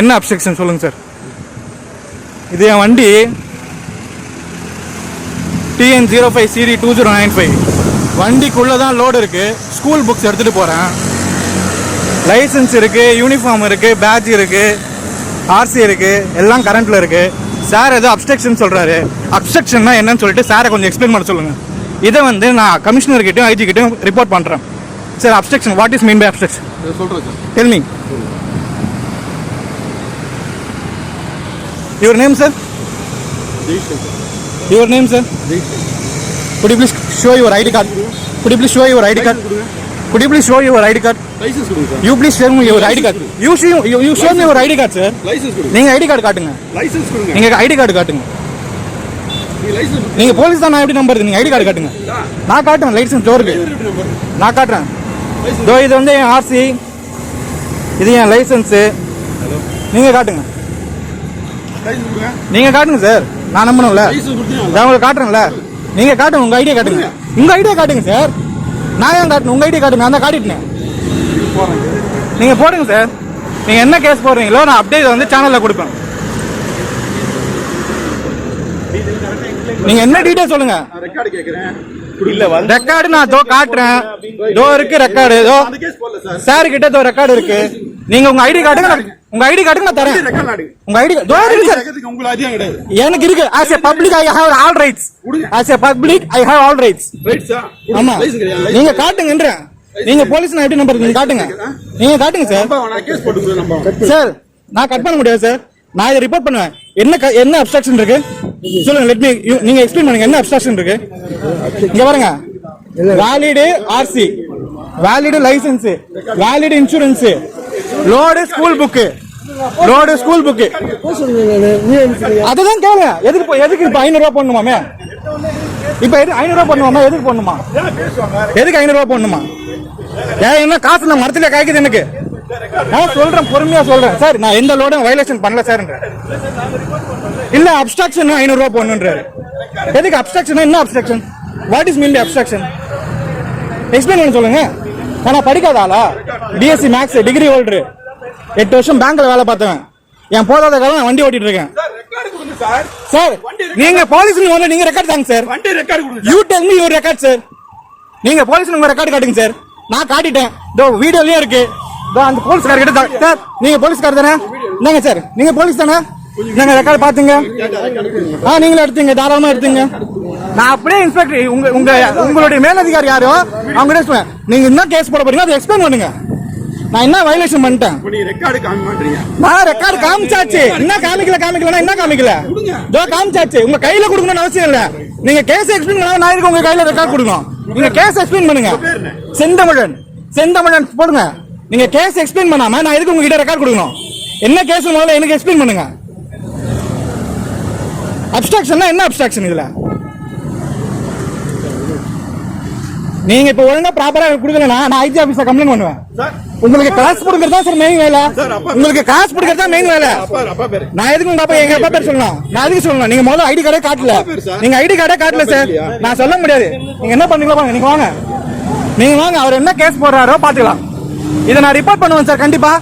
என்ன அப்செக்ஷன் சொல்லுங்க சார்? இது என் வண்டி. TN zero five CD two zero nine five வண்டிக்குள்ளே தான் லோடு இருக்குது ஸ்கூல் புக்ஸ் எடுத்துகிட்டு போகிறேன் லைசன்ஸ் இருக்குது யூனிஃபார்ம் இருக்குது பேட்ச் இருக்குது ஆர்சி இருக்குது எல்லாம் கரண்ட்டில் இருக்குது சார் ஏதோ அப்ஸ்ட்ரக்ஷன் சொல்கிறாரு அப்ஸ்ட்ரக்ஷன்னா என்னன்னு சொல்லிட்டு சாரை கொஞ்சம் எக்ஸ்பிளைன் பண்ண சொல்லுங்கள் இதை வந்து நான் கமிஷனர்கிட்டையும் ஐஜி கிட்டையும் ரிப்போர்ட் பண்ணுறேன் sir obstruction what is mean by obstruction சொல்கிறேன் sir tell me your name sir Jaishankar your name sir Jaishankar Could you please show your ID card? Could you please show your ID card? Could you please show your ID card? Licence கொடுங்க sir You please show me your ID card. You show you, you show me your ID card, sir. Licence கொடுங்க. நீங்க ID card காட்டுங்க. நீங்க ID card காட்டுங்க. நீங்க police தான் நான் எப்படி நம்புறது நீங்க ஐடி கார்டு காட்டுங்க. நான். காட்டுறேன் லைசன்ஸ் டோருக்கு நான் காட்டுறேன். இதோ இது வந்து என் ஆர்சி இது என் லைசன்ஸு நீங்க காட்டுங்க. நீங்க காட்டுங்க சார் நான் நம்பணும்ல. நான் உங்களுக்கு காட்டுறேன்ல. நீங்க காட்டுங்க உங்க ஐடியா காட்டுங்க. உங்க ஐடியா காட்டுங்க சார் நான் ஏன் காட்டணும்? உங்க ஐடியா காட்டுங்க. நான் தான் காட்டிட்டேன். நீங்க போடுங்க சார் நீங்க என்ன கேஸ் போடுறீங்களோ நான் அப்டேட் வந்து சேனல்ல கொடுப்பேன். நீங்க என்ன டீடைல் சொல்லுங்க? ரெக்கார்டு இல்ல ரெக்கார்டு நான் தோ காட்டுறேன். தோ இருக்கு ரெக்கார்டு போடல சார் கிட்ட தோ ரெக்கார்டு இருக்கு. நீங்க உங்க ஐடி காட்டுங்க. உங்க ஐடி காட்டுங்க நான் தரேன். உங்க ஐடி இருக்கு. சார் எனக்கு இருக்கு. As a public I have all rights. As a public I have all rights ஆமா. நீங்க காட்டுங்கன்ற. நீங்க போலீஸ் எப்படி நம்பர் நீங்க காட்டுங்க. நீங்க காட்டுங்க சார் சார் நான் கட் பண்ண முடியாது சார் நான் இதை ரிப்போர்ட் பண்ணுவேன். என்ன என்ன அப்ஸ்ட்ரக்ஷன் இருக்கு? சொல்லுங்க லெட் மீ நீங்க எக்ஸ்பிளைன் பண்ணுங்க என்ன அப்ஸ்ட்ரக்ஷன் இருக்கு? இங்க பாருங்க. Valid RC valid licence valid insurance load school book load school book அதுதான் கேளுங்க எதுக்கு எதுக்கு இப்போ ஐநூறுரூவா போடணுமாமே? இப்போ எது ஐநூறு ரூபா போடணுமா எதுக்கு போடணுமா? எதுக்கு ஐநூறுரூவா போடணுமா? ஏன் என்ன காசு நான் மரத்துல காய்க்குது எனக்கு? நான் சொல்றேன் பொறுமையா சொல்றேன். சார் நான் எந்த லோடும் வயலேஷன் பண்ணல சார் இல்ல அப்ஸ்ட்ரக்ஷன் ஐநூறுரூவா போடணுன்றாரு. எதுக்கு அப்ஸ்ட்ரக்ஷன் என்ன obstruction what is mean obstruction explain பண்ண சொல்லுங்க. நான் படிக்காத ஆளா? பிஎஸ்சி மேக்ஸ் டிகிரி ஹோல்டரு எட்டு வருஷம் பேங்க்ல வேலை பார்த்தவன். என் போதாத காலம் நான் வண்டி ஓட்டிட்டு இருக்கேன். சார் நீங்க போலீஸ் வந்து நீங்க ரெக்கார்ட் தாங்க சார். வண்டி ரெக்கார்டு கொடுங்க you tell me your record sir நீங்க போலீஸ் உங்க ரெக்கார்ட் காட்டுங்க சார் நான் காட்டிட்டேன். இதோ வீடியோலயே இருக்கு. இதோ அந்த போலீஸ்கார கிட்ட சார் நீங்க போலீஸ்கார் தானே? என்னங்க சார் நீங்க போலீஸ் தானே? நாங்க ரெக்கார்ட் பாத்துங்க ஆ நீங்களும் எடுத்துங்க தாராளமா எடுத்துங்க. நான் அப்படியே இன்ஸ்பெக்டர் உங்க உங்க உங்களுடைய மேலதிகாரி யாரோ அவங்க சொல்லுவேன் நீங்க என்ன கேஸ் போட போறீங்க அதை எக்ஸ்பிளைன் பண்ணுங்க. நான் என்ன வயலேஷன் பண்ணிட்டேன்? நான் ரெக்கார்டு காமிச்சாச்சு. என்ன காமிக்கல காமிக்கலனா என்ன காமிக்கல? இதோ காமிச்சாச்சு. உங்க கையில கொடுக்கணும்னு அவசியம் இல்ல. நீங்க கேஸ் எக்ஸ்பிளைன் பண்ணா நான் எதுக்கு உங்க கையில ரெக்கார்ட் கொடுக்கணும்? நீங்க கேஸ் எக்ஸ்பிளைன் பண்ணுங்க. செந்தமிழன். செந்தமிழன் போடுங்க. நீங்க கேஸ் எக்ஸ்பிளைன் பண்ணாம நான் எதுக்கு உங்ககிட்ட ரெக்கார்ட் கொடுக்கணும்? என்ன கேஸ் முதல்ல எனக்கு எக்ஸ்பிளைன் பண்ணுங்க. அப்ஸ்ட்ராக்ஷன்னா என்ன அப்ஸ்ட்ராக்ஷன் இதுல? நீங்க இப்ப ஒழுங்கா ப்ராப்பரா கொடுக்கலனா நான் ஐஜி ஆபீஸ்ல கம்ப்ளைண்ட் பண்ணுவேன். உங்களுக்கு காசு கொடுக்கறது தான் சார் மெயின் வேலை உங்களுக்கு காசு கொடுக்கறது தான் மெயின் வேலை நான் எதுக்கு உங்க அப்பா எங்க அப்பா பேர் சொல்லணும்? நான் எதுக்கு சொல்லணும்? நீங்க முதல்ல ஐடி கார்டே காட்டல. நீங்க ஐடி கார்டே காட்டல சார்? நான் சொல்ல முடியாது. நீங்க என்ன பண்ணீங்களோ பாருங்க நீங்க வாங்க. நீங்க வாங்க அவர் என்ன கேஸ் போடுறாரோ பாத்துக்கலாம் இதை நான் ரிப்போர்ட் பண்ணுவேன் சார். கண்டிப்பா.